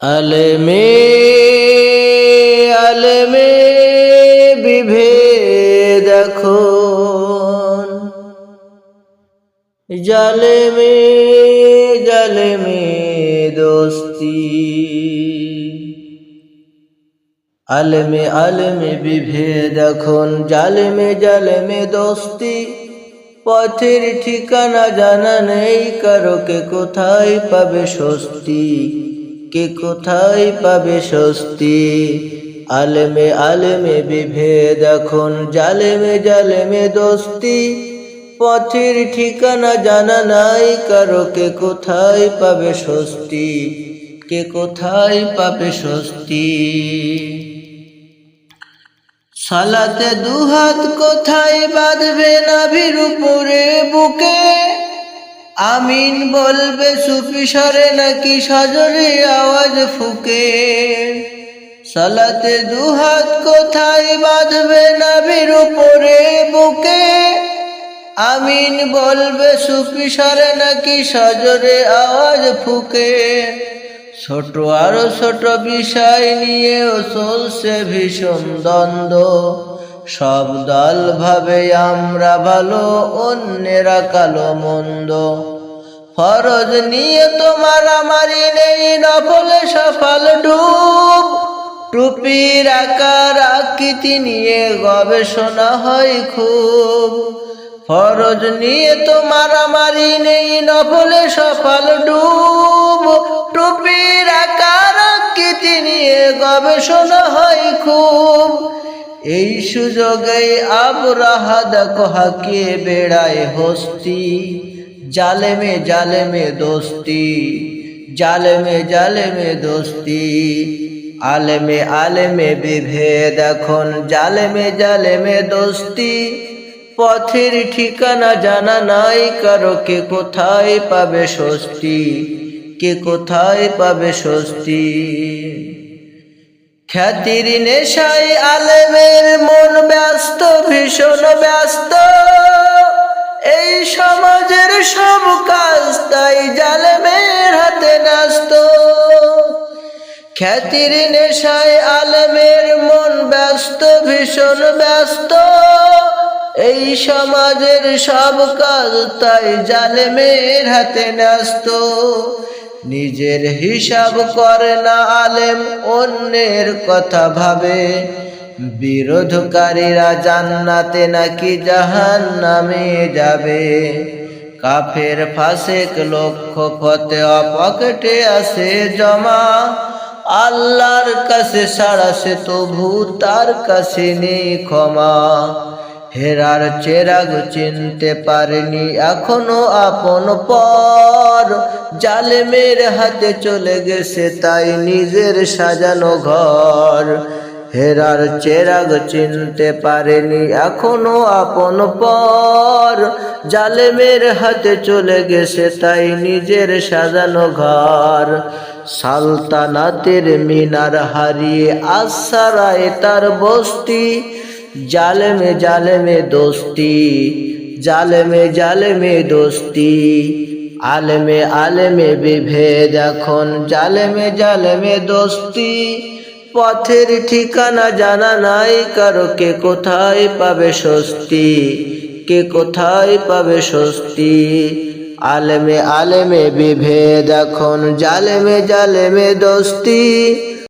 আলমে আলমে বিভেদ এখন। জালেমে জালেমে দোস্তি। আলমে আলমে বিভেদ এখন। জালেমে জালেমে দোস্তি। পথের ঠিকানা জানা নেই, কারও কে কোথায় পাবে স্বস্তি? কে কোথায় পাবে স্বস্তি? আলেমে আলেমে বিভেদ এখন, জালেমে জালেমে দোস্তি। পথের ঠিকানা জানা নাই, কারও কে কোথায় পাবে স্বস্তি? কে কোথায় পাবে স্বস্তি? সালাতে দুহাত কোথায় বাঁধবে নাভির উপরে বুকে? আমিন বলবে, সুফি সরে নাকি সজরে আওয়াজ ফুকে? সালাতে দুহাত কোথায় বাঁধবে নাভির উপরে বুকে? আমিন বলবে, সুফি সরে নাকি সজরে আওয়াজ ফুকে? ছোট আরও ছোট বিষয় নিয়েও চলছে ভীষণ দ্বন্দ্ব। সব দল ভাবে আমরা ভালো, অন্যেরা কালো মন্দ। ফরজ নিয়ে তোমার আমারই নেই, নফলে সফল ডুব। টুপির আকার আকৃতি নিয়ে গবেষণা হয় খুব। ফরজ নিয়ে তোমার আমারই নেই, নফলে সফল ডুব। টুপির আকার আকৃতি নিয়ে গবেষণা হয় খুব। এই সুযোগে আবরাহা দেখো হাকিয়ে বেড়ায় হস্তি। জালেমে জালেমে দোস্তি, জালেমে জালেমে দোস্তি। আলেমে আলেমে বিভেদ এখন, জালেমে জালেমে দোস্তি। পথের ঠিকানা জানা নাই কারও, কে কোথায় পাবে স্বস্তি? কে কোথায় পাবে স্বস্তি? খ্যাতির নেশায় আলেমের মন ব্যস্ত, ভীষণ ব্যস্ত। এই সমাজের সব কাজ তাই জালেমের হাতে ন্যস্ত। খ্যাতির নেশায় আলেমের মন ব্যস্ত, ভীষণ ব্যস্ত। এই সমাজের সব কাজ তাই জালেমের হাতে ন্যস্ত। নিজের হিসাব করে না আলেম অন্যের কথা ভাবে। বিরোধকারীরা জান্নাতে নাকি জাহান নামে যাবে। কাফের ফাসেক লক্ষ্য ফতে অপকেটে আসে জমা। আল্লাহর কাছে সারা সে তবু তার কাছে নেই ক্ষমা। হেরার চেরাগ চিনতে পারেনি, এখনও আপন পর। জালেমের হাতে চলে গেছে, তাই নিজের সাজানো ঘর। হেরার চেরাগ চিনতে পারেনি, এখনও আপন পর। জালেমের হাতে চলে গেছে, তাই নিজের সাজানো ঘর। সালতানাতের মিনার হারিয়ে আশারায় তার বস্তি জালেমে জালেমে দোস্তি, জালেমে জালেমে দোস্তি, আলেমে আলেমে বিভেদ এখন, জালেমে জালেমে দোস্তি। পথের ঠিকানা জানা নাই, কারও কে কোথায় পাবে স্বস্তি? কে কোথায় পাবে স্বস্তি? আলেমে আলেমে বিভেদ এখন, জালেমে জালেমে দোস্তি।